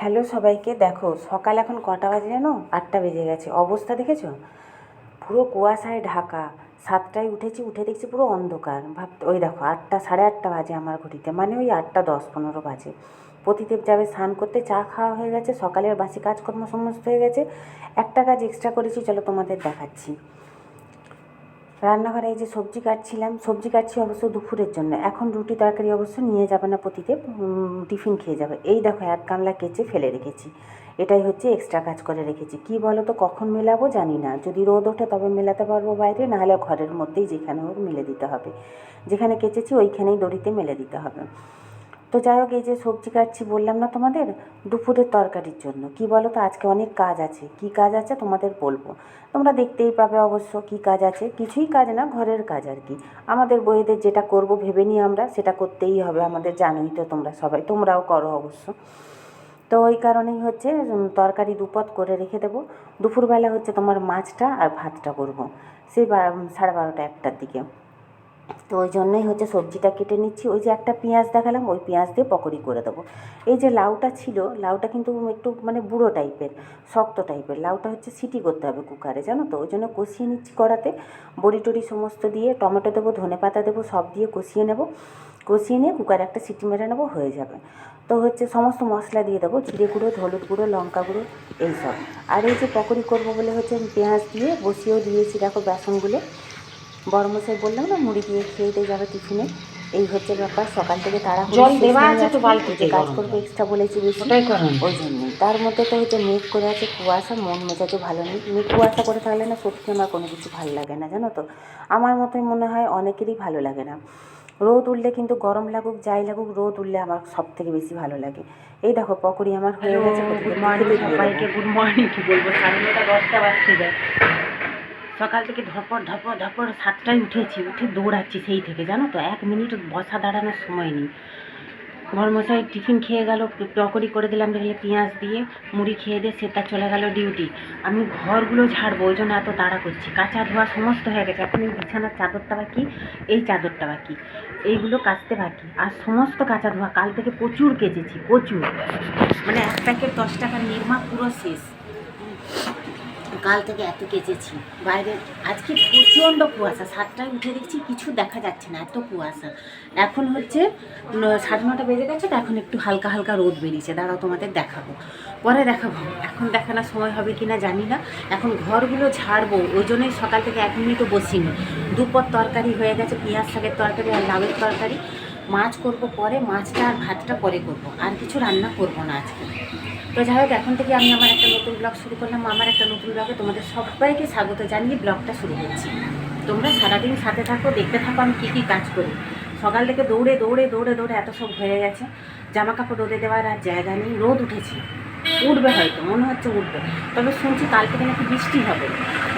Hello সবাইকে, দেখো সকাল এখন কটা বাজে জানো? আটটা বেজে গেছে। অবস্থা দেখেছ? পুরো কুয়াশায় ঢাকা। সাতটায় উঠেছি, উঠে দেখছি পুরো অন্ধকার। ভাব ওই দেখো, আটটা, সাড়ে আটটা বাজে আমার ঘড়িতে। মানে ওই আটটা দশ পনেরো বাজে। প্রতিদেব যাবে স্নান করতে, চা খাওয়া হয়ে গেছে। সকালের বাসি কাজকর্ম সমস্ত হয়ে গেছে। একটা কাজ এক্সট্রা করেছি, চলো তোমাদের দেখাচ্ছি। রান্নাঘরে এই যে সবজি কাটছিলাম, সবজি কাটছি অবশ্য দুপুরের জন্য। এখন রুটি তরকারি অবশ্য নিয়ে যাবে না প্রতিতে টিফিন খেয়ে যাবে। এই দেখো এক গামলা কেচে ফেলে রেখেছি। এটাই হচ্ছে এক্সট্রা কাজ করে রেখেছি। কি বলো তো কখন মেলাবো জানি না। যদি রোদ ওঠে তবে মেলাতে পারব বাইরে, নাহলে ঘরের মধ্যেই যেখানে হোক মেলে দিতে হবে। যেখানে কেচেছি ওইখানেই দড়িতে মেলে দিতে হবে। তো যাই হোক, এই যে সবজি কাটছি বললাম না তোমাদের, দুপুরের তরকারির জন্য। কি বলো তো, আজকে অনেক কাজ আছে। কি কাজ আছে তোমাদের বলব। তোমরা দেখতেই পাবে অবশ্য কি কাজ আছে। কিছুই কাজ না, ঘরের কাজ আর কি। আমাদের বইয়েদের যেটা করব ভেবে নিই আমরা, সেটা করতেই হবে আমাদের, জানোই তো তোমরা সবাই, তোমরাও করো অবশ্য। তো ওই কারণেই হচ্ছে তরকারি দুপদ করে রেখে দেবো। দুপুরবেলা হচ্ছে তোমার মাছটা আর ভাতটা করব। সেই সাড়ে বারোটা একটার দিকে। তো ওই জন্যই হচ্ছে সবজিটা কেটে নিচ্ছি। ওই যে একটা পেঁয়াজ দেখালাম, ওই পেঁয়াজ দিয়ে পকোড়ি করে দেবো। এই যে লাউটা ছিল, লাউটা কিন্তু একটু মানে বুড়ো টাইপের, শক্ত টাইপের। লাউটা হচ্ছে সিটি করতে হবে কুকারে, জানো তো? ওই জন্য কষিয়ে নিচ্ছি কড়াতে। বড়ি টড়ি সমস্ত দিয়ে টমেটো দেবো, ধনে পাতা দেবো, সব দিয়ে কষিয়ে নেব। কষিয়ে নিয়ে কুকারে একটা সিটি মেরে নেব, হয়ে যাবে। তো হচ্ছে সমস্ত মশলা দিয়ে দেবো, জিরে গুঁড়ো, হলুদ গুঁড়ো, লঙ্কা গুঁড়ো এইসব আর এই যে পকোড়ি করব বলে হচ্ছে আমি পেঁয়াজ দিয়ে বসিয়েও দিয়েছি, দেখো বেসনগুলো। বড়মশাই বললাম না মুড়ি দিয়ে খেয়ে দিয়ে যাবে টিফিনে। এই হচ্ছে ব্যাপার সকাল থেকে তারা জল দেওয়া আছে তো বালতিতে কাজ করব এক্সট্রা বলেছি বেশি। ওই জন্যই তার মধ্যে তো হচ্ছে মেঘ করে আছে কুয়াশা মন মেজাজও ভালো নেই। মেঘ কুয়াশা করে থাকলে না সত্যি আমার কোনো কিছু ভালো লাগে না জানো তো? আমার মতোই মনে হয় অনেকেরই ভালো লাগে না। রোদ উঠলে কিন্তু গরম লাগুক যাই লাগুক রোদ উঠলে আমার সব থেকে বেশি ভালো লাগে। এই দেখো পকোড়ি আমার হয়ে গেছে গুড মর্নিং সবাইকে গুড মর্নিং কি বলব? সাড়ে নটা দশটা বাজতে যায়। সকাল থেকে ধপর ধপর ধপর সাতটায় উঠেছি, উঠে দৌড়াচ্ছি সেই থেকে, জানো তো? এক মিনিট বসা দাঁড়ানোর সময় নেই। ঘরমশাই টিফিন খেয়ে গেল পকড়ি করে দিলাম দেখলে পেঁয়াজ দিয়ে, মুড়ি খেয়ে দিয়ে সে তার চলে গেল ডিউটি। আমি ঘরগুলো ঝাড়বো, ওই জন্য এত তাড়া করছি। কাঁচা ধোয়া সমস্ত হয়ে গেছে, এখন এই বিছানার চাদরটা বাকি, এই চাদরটা বাকি। এইগুলো কাচতে বাকি। আর সমস্ত কাঁচা ধোয়া, কাল থেকে প্রচুর কেচেছি, প্রচুর। মানে এক প্যাকেট দশ টাকার নির্মা পুরো শেষ। কাল থেকে এত কেচেছি। বাইরে আজকে প্রচণ্ড কুয়াশা, সাতটায় উঠে দেখছি কিছু দেখা যাচ্ছে না, এত কুয়াশা। এখন হচ্ছে সাড়ে নটা বেজে গেছে, তো এখন একটু হালকা হালকা রোদ বেরিয়েছে। দাঁড়াও, তোমাদের দেখাবো। পরে দেখাবো। এখন দেখানোর সময় হবে কি না জানি না। এখন ঘরগুলো ঝাড়বো, ওই জন্যই সকাল থেকে এক মিনিটও বসিনি। দুপর তরকারি হয়ে গেছে, পেঁয়াজ শাকের তরকারি আর লাউয়ের তরকারি। মাছ করব পরে, মাছটা আর ভাতটা পরে করব। আর কিছু রান্না করব না আজকে। তো যাই হোক, এখন থেকে আমি আমার একটা নতুন ব্লগ শুরু করলাম। আমার একটা নতুন ব্লগে তোমাদের সবাইকে স্বাগত জানিয়ে ব্লগটা শুরু করছি। তোমরা সারাদিন সাথে থাকো, দেখতে থাকো আমি কী কী কাজ করি। সকাল থেকে দৌড়ে দৌড়ে দৌড়ে দৌড়ে এত সব হয়ে গেছে। জামা কাপড় রোদে দেওয়ার আর জায়গা নেই। রোদ উঠেছে। উঠবে হয়তো, মনে হচ্ছে উঠবে। তবে শুনছি কালকে নাকি বৃষ্টি হবে।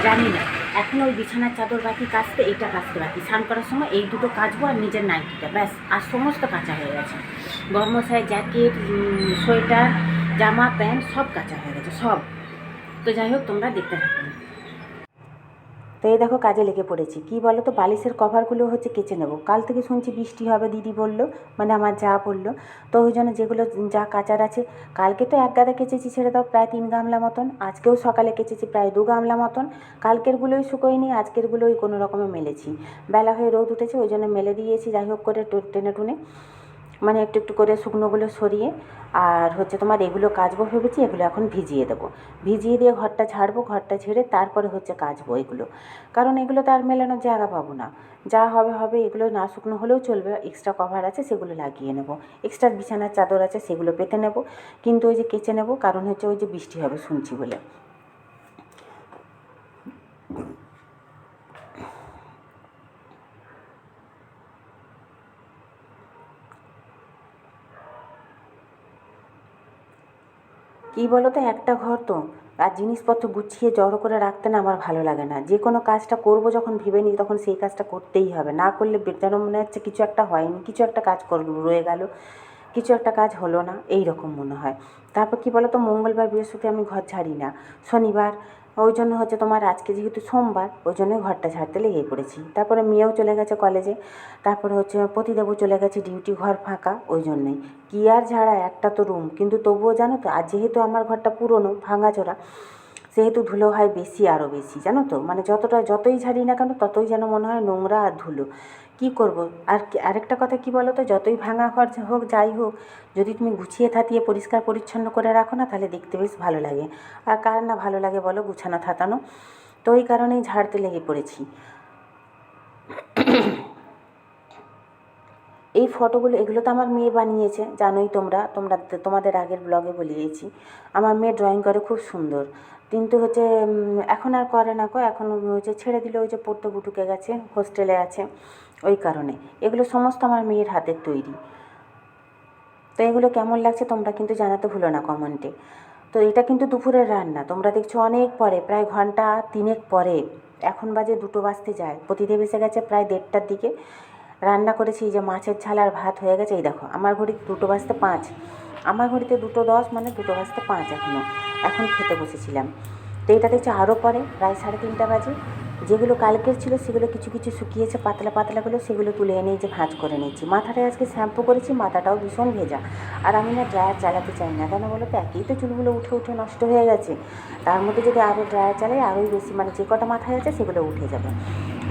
জানি না। এখন ওই বিছানার চাদর বাকি কাচতে, এইটা কাচতে বাকি স্নান করার সময় এই দুটো কাচবো আর নিজের নাইটিটা। ব্যাস, আর সমস্ত কাঁচা হয়ে গেছে। গরমশাই জ্যাকেট সোয়েটার, জামা, প্যান্ট সব কাঁচা হয়ে গেছে, সব। তো যাই হোক, তোমরা দেখতে থাকো। তো এই দেখো কাজে লেগে পড়েছি। কি বলো তো বালিশের কভারগুলো হচ্ছে কেচে নেব। কাল থেকে শুনছি বৃষ্টি হবে, দিদি বলল মানে আমার যা বলল। তো ওই জন্য যেগুলো যা কাচার আছে, কালকে তো এক গাদা কেচেছি ছেড়ে দাও, প্রায় তিন গামলা মতন। আজকেও সকালে কেচেছি প্রায় দু গামলা মতন। কালকেরগুলোই শুকোয়নি, আজকেরগুলোই কোনো রকমে মেলেছি। বেলা হয়ে রোদ উঠেছে, ওই জন্য মেলে দিয়েছি, যাই হোক করে টেনে টুনে। মানে একটু একটু করে শুকনোগুলো সরিয়ে, আর হচ্ছে তোমার এগুলো কাচবো ভেবেছি, এগুলো এখন ভিজিয়ে দেবো। ভিজিয়ে দিয়ে ঘরটা ঝাড়বো, ঘরটা ছেড়ে তারপরে হচ্ছে কাচবো এগুলো। কারণ এগুলো তো আর মেলানোর জায়গা পাবো না। যা হবে হবে, এগুলো না শুকনো হলেও চলবে এক্সট্রা কভার আছে সেগুলো লাগিয়ে নেব। এক্সট্রা বিছানার চাদর আছে সেগুলো পেতে নেব। কিন্তু ওই যে কেচে নেব, কারণ হচ্ছে ওই যে বৃষ্টি হবে শুনছি বলে। কী বলো তো একটা ঘর তো। আর জিনিসপত্র গুছিয়ে জড়ো করে রাখতে না আমার ভালো লাগে না। যে কোনো কাজটা করব যখন ভেবে নিই, তখন সেই কাজটা করতেই হবে। না করলে যেন মনে হচ্ছে কিছু একটা হয়নি, কিছু একটা কাজ কর রয়ে গেল। কিছু একটা কাজ হলো না এই রকম মনে হয়। তারপর কী বলো তো মঙ্গলবার, বৃহস্পতি আমি ঘর ছাড়ি না। শনিবার ওই জন্য হচ্ছে তোমার আজকে যেহেতু সোমবার ওই জন্যই ঘরটা ছাড়তে লেগে পড়েছি। তারপরে মেয়েও চলে গেছে কলেজে তারপরে হচ্ছে পতিদেবও চলে গেছে ডিউটি ঘর ফাঁকা ওই জন্যই কি আর ঝাড়া, একটা তো রুম কিন্তু তবুও জানো তো, আর যেহেতু আমার ঘরটা পুরনো, ভাঙাচোরা, সেহেতু ধুলো হয় বেশি আরও বেশি, জানো তো? মানে যতটা, যতই ঝাড়ি না কেন, ততই যেন মনে হয় নোংরা আর ধুলো। কি করব? আর আরেকটা কথা কি বলো তো যতই ভাঙা ঘর হোক, যাই হোক, যদি তুমি গুছিয়ে থাকিয়ে পরিষ্কার পরিচ্ছন্ন করে রাখো না, তাহলে দেখতে বেশ ভালো লাগে। আর কার না ভালো লাগে বলো? গুছানো, থাতানো। তো ওই কারণেই ঝাড়তে লেগে পড়েছি। এই ফটোগুলো, এগুলো তো আমার মেয়ে বানিয়েছে, জানোই তোমরা। তোমরা তোমাদের আগের ব্লগে বলিয়েছি। আমার মেয়ে ড্রয়িং করে খুব সুন্দর। কিন্তু হচ্ছে এখন আর করে না কো এখন হচ্ছে ছেড়ে দিলে, ওই যে পড়তে বুটুকে গেছে হোস্টেলে আছে। ওই কারণে। এগুলো সমস্ত আমার মেয়ের হাতের তৈরি। তো এগুলো কেমন লাগছে তোমরা কিন্তু জানাতে ভুলো না কমেন্টে। তো এটা কিন্তু দুপুরের রান্না। তোমরা দেখছ অনেক পরে, প্রায় ঘণ্টা তিনেক পরে। এখন বাজে দুটো বাজতে যায়। প্রতিদেব এসে গেছে প্রায় দেড়টার দিকে। রান্না করেছি যে মাছের ঝাল আর ভাত হয়ে গেছে। এই দেখো, আমার ঘড়ি দুটো বাজতে পাঁচ। আমার ঘড়িতে দুটো দশ মানে দুটো বাজতে পাঁচ এখনও এখন খেতে বসেছিলাম। তো এটা দেখছি আরও পরে, প্রায় সাড়ে তিনটা বাজে। যেগুলো কালকের ছিল সেগুলো কিছু কিছু শুকিয়েছে, পাতলা পাতলাগুলো সেগুলো তুলে এনে যে ভাঁজ করে নিচ্ছি মাথাটায় আজকে শ্যাম্পু করেছি, মাথাটাও ভীষণ ভেজা। আর আমি না ড্রায়ার চালাতে চাই না, কেন বলো তো? একই তো চুলগুলো উঠে উঠে নষ্ট হয়ে গেছে। তার মধ্যে যদি আরও ড্রায়ার চালাই, আরোই বেশি মানে যে কটা মাথায় আছে সেগুলো উঠে যাবে।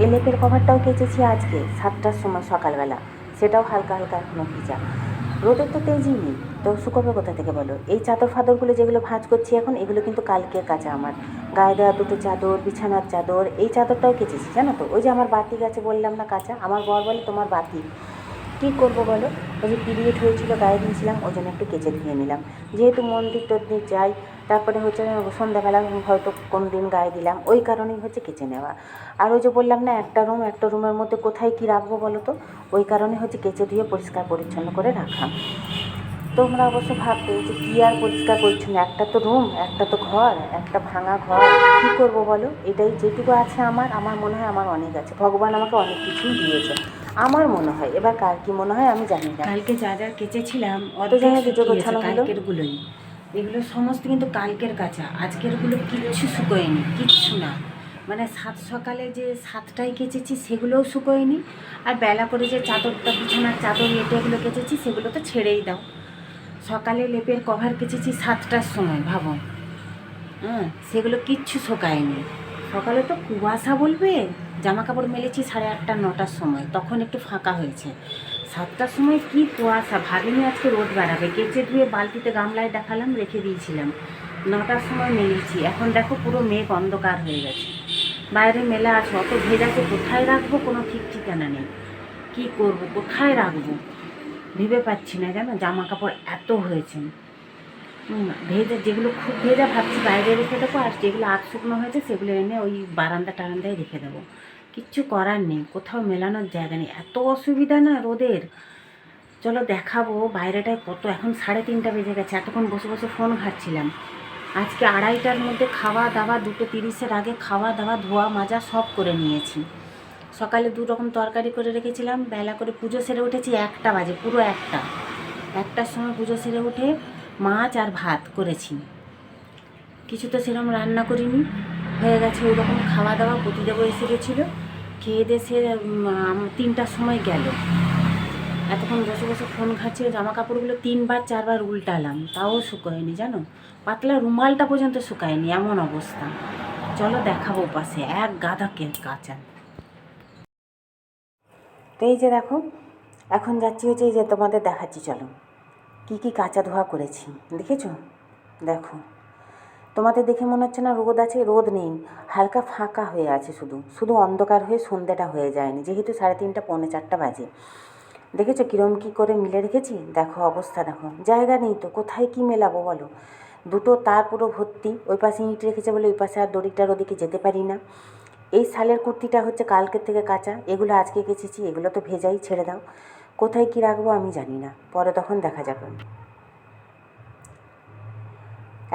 এই লেপের কভারটাও কেচেছি আজকে, সাতটার সময় সকালবেলা। সেটাও হালকা হালকা এখনও ভিজা। রোদের তো তেজই নেই। তো শুকোবে কোথা থেকে বলো, এই চাদর ফাদরগুলো যেগুলো ভাঁজ করছি এখন, এগুলো কিন্তু কালকের কাঁচা আমার। গায়ে দেওয়া দুটো চাদর, বিছানার চাদর, এই চাদরটাও কেচেছি, জানো তো? ওই যে আমার বাতি গাছে বললাম না কাঁচা, আমার বর বলে তোমার বাতি। কী করব বলো? ওই যে পিরিয়ড হয়েছিল, গায়ে দিয়েছিলাম, ওই জন্য একটু কেচে ধুয়ে নিলাম। যেহেতু মন্দির টন্দির যাই তারপরে হচ্ছে সন্ধ্যাবেলা হয়তো কোনো দিন গায়ে দিলাম ওই কারণেই হচ্ছে কেচে নেওয়া। আর ওই যে বললাম না একটা রুম একটা রুমের মধ্যে কোথায় কী রাখব বলো তো? ওই কারণে হচ্ছে কেচে ধুয়ে পরিষ্কার পরিচ্ছন্ন করে রাখা। তোমরা অবশ্য ভাববে যে কী আর পরিষ্কার পরিচ্ছন্ন? একটা তো রুম একটা তো ঘর একটা ভাঙা ঘর। কী করব বলো? এটাই যেটুকু আছে আমার আমার মনে হয় আমার অনেক আছে। ভগবান আমাকে অনেক কিছুই দিয়েছে। আমার মনে হয় এবার কার কী মনে হয় আমি জানি না। কালকে যা যা কেচেছিলাম অত জায়গায় দুটো গোছানো হলো। এগুলো সমস্ত কিন্তু কালকের কাঁচা। আজকেরগুলো কিচ্ছু শুকোয়নি, কিচ্ছু না। মানে সাত সকালে যে সাতটায় কেচেছি সেগুলোও শুকোয়নি, আর বেলা করে যে চাদরটা, বিছানার চাদর, এটেগুলো কেচেছি সেগুলো তো ছেড়েই দাও। সকালে লেপের কভার কেচেছি সাতটার সময়, ভাবো। হ্যাঁ সেগুলো কিচ্ছু শোকায়নি। সকালে তো কুয়াশা বলবে জামা কাপড় মেলেছি সাড়ে আটটা, নটার সময়, তখন একটু ফাঁকা হয়েছে। সাতটার সময় কি কুয়াশা? ভাবিনি আজকে রোদ বেড়াবে। কেচে ধুয়ে বালতিতে গামলায় দেখালাম, রেখে দিয়েছিলাম। নটার সময় মেলেছি। এখন দেখো পুরো মেঘ অন্ধকার হয়ে গেছে। বাইরে মেলা আছে। অত ভেজাকে কোথায় রাখব কোনো ঠিক ঠিকানা নেই। কী করব? কোথায় রাখব? ভেবে পাচ্ছি না জানো? জামা কাপড় এত হয়েছে। ভেজা যেগুলো খুব ভেজা ভাবছি বাইরে রেখে দেবো, আর যেগুলো আধ শুকনো হয়েছে সেগুলো এনে ওই বারান্দা টারান্দায় রেখে দেবো। কিচ্ছু করার নেই, কোথাও মেলানোর জায়গা নেই। এত অসুবিধা না রোদের? চলো দেখাবো বাইরেটায় কত, এখন সাড়ে তিনটা বেজে গেছে, এতক্ষণ বসে বসে ফোন ঘাটছিলাম। আজকে আড়াইটার মধ্যে খাওয়া দাওয়া, দুটো তিরিশের আগে খাওয়া দাওয়া, ধোয়া মাজা সব করে নিয়েছি। সকালে দু রকম তরকারি করে রেখেছিলাম, বেলা করে পুজো সেরে উঠেছি, একটা বাজে, পুরো একটা। একটার সময় পুজো সেরে উঠে মাছ আর ভাত করেছি। কিছু তো সেরকম রান্না করিনি, হয়ে গেছে ওই রকম খাওয়া দাওয়া প্রতিদেব এসে গেছিল। খেয়ে সে তিনটার সময় গেল। এতক্ষণ বসে বসে ফোন ঘাটছিল জামা কাপড়গুলো তিনবার, চারবার উল্টালাম। তাও শুকোয়নি, জানো? পাতলা রুমালটা পর্যন্ত শুকায়নি, এমন অবস্থা। চলো দেখাবো পাশে, এক গাদা কে কাঁচা। তো এই যে দেখো, এখন যাচ্ছি হচ্ছে এই যে তোমাদের দেখাচ্ছি, চলো। কি কি কাঁচা ধোয়া করেছি, দেখেছ? দেখো। তোমাদের দেখে মনে হচ্ছে না রোদ আছে, রোদ নেই। হালকা ফাঁকা হয়ে আছে শুধু। শুধু অন্ধকার হয়ে সন্ধ্যেটা হয়ে যায়নি, যেহেতু সাড়ে তিনটা, পৌনে চারটা বাজে। দেখেছ কিরম কী করে মিলে রেখেছি? দেখো অবস্থা, দেখো। জায়গা নেই তো, কোথায় কি মেলাবো বলো? দুটো তার পুরো ভর্তি, ওই পাশে ইঁট রেখেছে বলে ওই পাশে আর দড়িটার ওদিকে যেতে পারি না। এই শালের কুর্তিটা হচ্ছে কালকের থেকে কাঁচা, এগুলো আজকে কেচেছি, এগুলো তো ভেজাই, ছেড়ে দাও। কোথায় কি রাখব আমি জানি না, পরে তখন দেখা যাবে।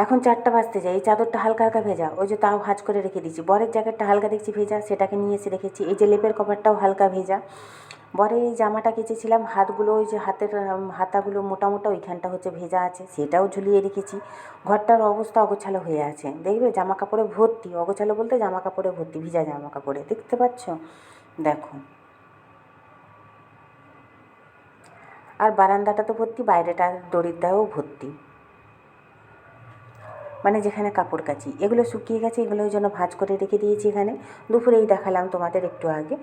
এখন চারটা বাজতে যায়, এই চাদরটা হালকা হালকা ভেজা, ওই যে তাও ভাঁজ করে রেখে দিয়েছি। বরের জ্যাকেটটা হালকা দেখছি ভেজা, সেটাকে নিয়ে এসে রেখেছি। এই যে লেপের কভারটাও হালকা ভেজা। বরে এই জামাটা কেচেছিলাম, হাতগুলো ওই যে হাতের হাতাগুলো মোটা মোটা ওইখানটা হচ্ছে ভেজা আছে, সেটাও ঝুলিয়ে রেখেছি। ঘরটার অবস্থা অগোছালো হয়ে আছে। দেখবে জামা কাপড়ে ভর্তি, অগোছালো বলতে জামা কাপড়ে ভর্তি, ভিজা জামা কাপড়ে দেখতে পাচ্ছ? দেখো। আর বারান্দাটা তো ভর্তি, বাইরেটা দড়ির দাও ভর্তি। মানে যেখানে কাপড় কাচি। এগুলো শুকিয়ে গেছে এগুলো ওই জন্য ভাঁজ করে রেখে দিয়েছি এখানে। দুপুরেই দেখালাম তোমাদের একটু আগে।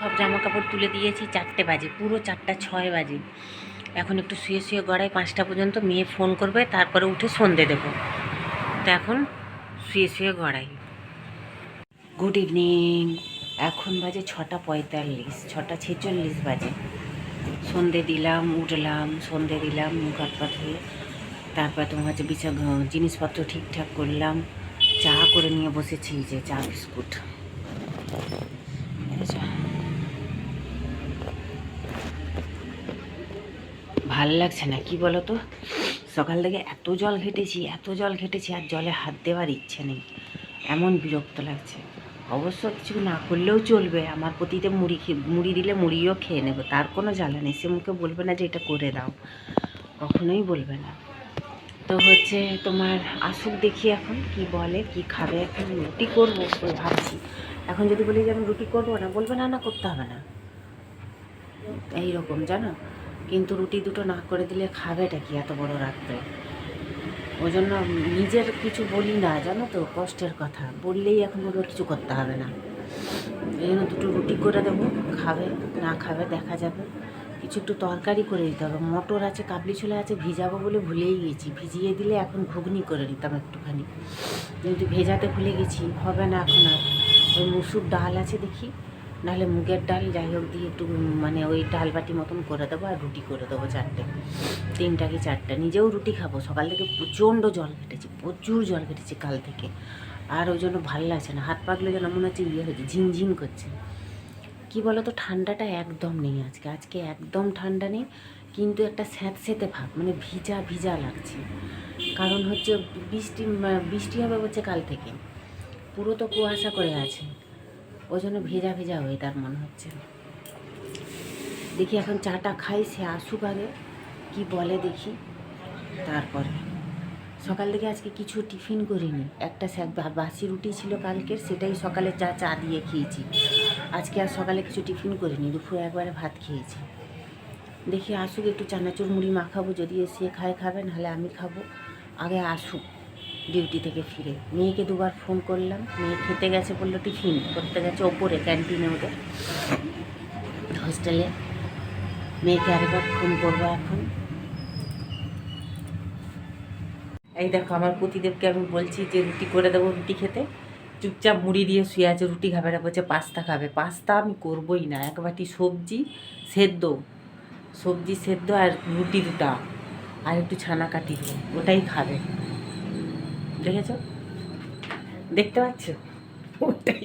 সব জামা কাপড় তুলে দিয়েছি, চারটে বাজে, পুরো চারটা, ছয় বাজে। এখন একটু শুয়ে শুয়ে গড়াই পাঁচটা পর্যন্ত মেয়ে ফোন করবে, তারপরে উঠে সন্ধে দেবো। তো এখন শুয়ে শুয়ে গড়াই। Good evening. এখন বাজে ছটা পঁয়তাল্লিশ, ছটা ছেচল্লিশ বাজে। সন্ধে দিলাম, উঠলাম, সন্ধে দিলাম, মুখ হাত পা তারপর তোমার হচ্ছে বিছা জিনিসপত্র ঠিকঠাক করলাম। চা করে নিয়ে বসেছি, যে চা, বিস্কুট। ভালো লাগছে না, কি বলো তো? সকাল থেকে এত জল ঘেটেছি, এত জল ঘেটেছি, আর জলে হাত দেওয়ার ইচ্ছে নেই। এমন বিরক্ত লাগছে। অবশ্য কিছু না করলেও চলবে, আমার প্রতিতে মুড়ি মুড়ি দিলে মুড়িও খেয়ে নেবে, তার কোনো জ্বালা নেই। সে মুখে বলবে না যে এটা করে দাও। কখনোই বলবে না। তো হচ্ছে তোমার আসুক দেখি এখন কি বলে, কি খাবে, এখন রুটি করব ভাবছি। এখন যদি বলি যে আমি রুটি করব না, বলবে না না, করতে হবে না। এই রকম জানো? কিন্তু রুটি দুটো না করে দিলে খাবেটা কি এত বড় রাখবে ওই জন্য নিজের কিছু বলি না, জানো তো, কষ্টের কথা। বললেই এখন বলব কিছু করতে হবে না। এই জন্য দুটো রুটি করে দেবো, খাবে, না খাবে, দেখা যাবে। কিছু একটু তরকারি করে দিতে হবে। মটর আছে, কাবলি ছোলা আছে, ভিজাবো বলে ভুলেই গেছি। ভিজিয়ে দিলে এখন ঘুগনি করে নিতাম একটুখানি। কিন্তু ভেজাতে ভুলে গেছি, হবে না এখন আর। ওই মুসুর ডাল আছে দেখি, নাহলে মুগের ডাল, যাই হোক দিয়ে একটু মানে ওই ডাল বাটি মতন করে দেবো আর রুটি করে দেবো চারটে। তিনটা কি চারটে? নিজেও রুটি খাব। সকাল থেকে প্রচণ্ড জল কেটেছি, প্রচুর জল কেটেছি কাল থেকে। আর ওই জন্য ভালো লাগছে না। হাত পাগুলো যেন মনে হচ্ছে ইয়ে হচ্ছে ঝিনঝিন করছে। কি বলো তো ঠান্ডাটা একদম নেই আজকে। আজকে একদম ঠান্ডা নেই, কিন্তু একটা স্যাঁতস্যাঁতে ভাব মানে ভিজা ভিজা লাগছে। কারণ হচ্ছে বৃষ্টি বৃষ্টি হবে বলছে কাল থেকে। পুরো তো কুয়াশা করে আছে। ওই জন্য ভেজা ভেজা হয়ে তার মনে হচ্ছে। দেখি এখন চাটা খাই, সে আসুক আগে। কী বলে দেখি। তারপরে। সকাল থেকে আজকে কিছু টিফিন করিনি। একটা বাসি রুটি ছিল কালকের, সেটাই সকালে চা চা দিয়ে খেয়েছি। আজকে আর সকালে কিছু টিফিন করিনি, দুপুরে একবারে ভাত খেয়েছি। দেখি আসুক, একটু চানাচুর মুড়ি মাখাবো, যদি এসে খায়, খাবে, নাহলে আমি খাব। আগে আসুক, ডিউটি থেকে ফিরে। মেয়েকে দুবার ফোন করলাম, মেয়ে খেতে গেছে বলল, টিফিন করতে গেছে ওপরে, ক্যান্টিনে ওদের হোস্টেলে মেয়েকে আরেকবার ফোন করব এখন। এই দেখো, আমার প্রতিদেবকে আমি বলছি যে রুটি করে দেবো রুটি খেতে। চুপচাপ মুড়ি দিয়ে শুয়ে আছে, রুটি খাবে না, বলছে পাস্তা খাবে। পাস্তা আমি করবই না, এক বাটি সবজি সেদ্ধ সবজি সেদ্ধ আর রুটি দুটা, আর একটু ছানা কাটি দেবো ওটাই খাবে। দেখেছ? দেখতে পাচ্ছ? ওটাই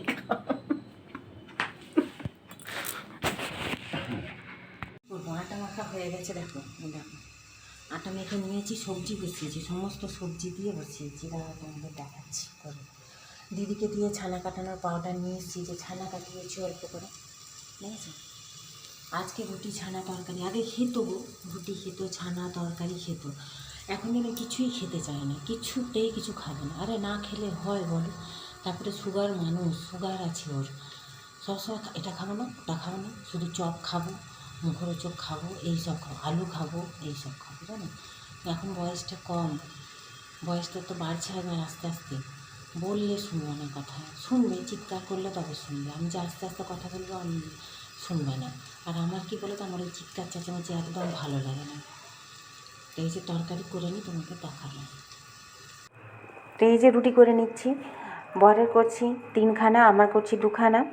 আটা মাখা হয়ে গেছে, দেখো দেখো। আটা মেখে নিয়েছি, সবজি বসিয়েছি, সমস্ত সবজি দিয়ে বসিয়েছি। দাঁড়া তোমাদের দেখাচ্ছি, করে। দিদিকে দিয়ে ছানা কাটানোর পাউডার নিয়ে এসেছি, যে ছানা কাটিয়েছি অল্প করে। দেখেছ আজকে রুটি, ছানা তরকারি। আগে খেত গো, রুটি খেত, ছানা তরকারি খেত। এখন যেন কিছুই খেতে চায় না, কিছুতেই কিছু খাবে না। আরে না খেলে হয় বলো? তারপরে সুগার মানুষ, সুগার আছে ওর। সবসময় এটা খাব না, ওটা খাব না, শুধু চপ খাব। মুখরোচক খাব, এই সব খাব, আলু খাব, এই সব খাব, জানো? এখন বয়সটা কম, বয়সটা তো বাড়ছে একবার আস্তে আস্তে। বললে শুনবে না কথা, শুনবে, চিৎকার করলে তবে শুনবে। আমি যে আস্তে আস্তে কথা বলব আমি শুনবে না। আর আমার কি বলে তো আমার ওই চিৎকার চেঁচামেচি একদম ভালো লাগে না। এই যে তরকারি করে নিই তোমাকে দেখালাম। তো এই যে রুটি করে নিচ্ছি, বরের করছি তিনখানা, আমার করছি দুখানা।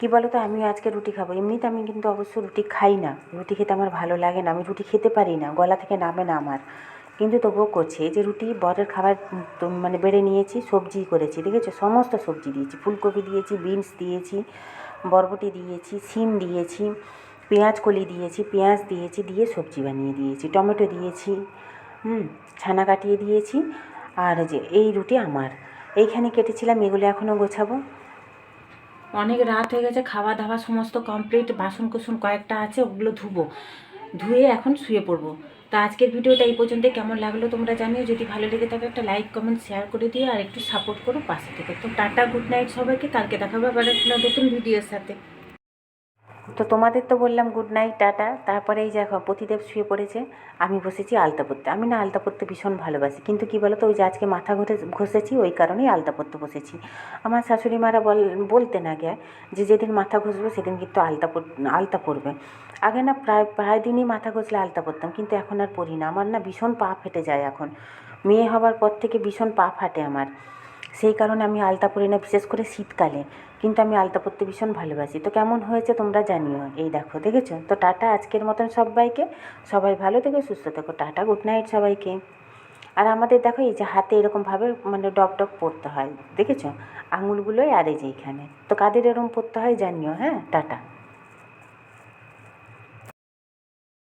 কি বলো তো আমি আজকে রুটি খাব। এমনিতে আমি কিন্তু অবশ্য রুটি খাই না। রুটি খেতে আমার ভালো লাগে না। আমি রুটি খেতে পারি না। গলা থেকে নামে না আমার। কিন্তু তবুও করছে। এই যে রুটি, বরের খাবার মানে বেড়ে নিয়েছি, সবজি করেছি, দেখেছ? সমস্ত সবজি দিয়েছি। ফুলকপি দিয়েছি, বিনস দিয়েছি, বরবটি দিয়েছি, সিম দিয়েছি, পেঁয়াজ কলি দিয়েছি, পেঁয়াজ দিয়েছি, দিয়ে সবজি বানিয়ে দিয়েছি। টমেটো দিয়েছি, হুম, ছানা কাটিয়ে দিয়েছি। আর যে, এই রুটি আমার। এইখানে কেটেছিলাম, এগুলো এখনও গোছাবো। অনেক রাত হয়ে গেছে খাওয়া দাওয়া সমস্ত কমপ্লিট বাসন কুসন কয়েকটা আছে, ওগুলো ধুবো। ধুয়ে এখন শুয়ে পড়ব। তো আজকের ভিডিওটা এই পর্যন্ত, কেমন লাগল তোমরা জানিও। যদি ভালো লেগে থাকে একটা লাইক কমেন্ট শেয়ার করে দিও আর একটু সাপোর্ট করো পাশে থেকে। তো টাটা গুড নাইট সবাইকে, কালকে দেখাবো আবার একটা নতুন ভিডিওর সাথে। তো তোমাদের তো বললাম গুড নাইট টাটা। তারপরে এই দেখো, পতিদেব শুয়ে পড়েছে। আমি বসেছি আলতা পরতে। আমি না আলতা পরতে ভীষণ ভালোবাসি। কিন্তু কি বলো তো ওই যে আজকে মাথা ঘটে ঘষেছি, ওই কারণেই আলতা পরতে বসেছি। আমার শাশুড়ি মারা বল বলতে না আগে যে যেদিন মাথা ঘষবে, সেদিন কিন্তু আলতা আলতা পরবে। আগে না প্রায় প্রায় দিনই মাথা ঘষলে আলতা পরতাম, কিন্তু এখন আর পরি না। আমার না ভীষণ পা ফেটে যায় এখন। মেয়ে হওয়ার পর থেকে ভীষণ পা ফাটে আমার। সেই কারণে আমি আলতা পরি না বিশেষ করে শীতকালে, কিন্তু আমি আলতা পরতে ভীষণ ভালোবাসি। তো কেমন হয়েছে তোমরা জানিও। এই দেখো, দেখেছ? তো টাটা আজকের মতন সবাইকে। সবাই ভালো থেকো, সুস্থ থেকো। টাটা, গুড নাইট সবাইকে। আর আমাদের দেখো, এই যে হাতে এরকমভাবে মানে ডক ডক পড়তে হয়। দেখেছ? আঙুলগুলোই আর যে এইখানে তো কাদের এরকম পড়তে হয় জানিও হ্যাঁ? টাটা।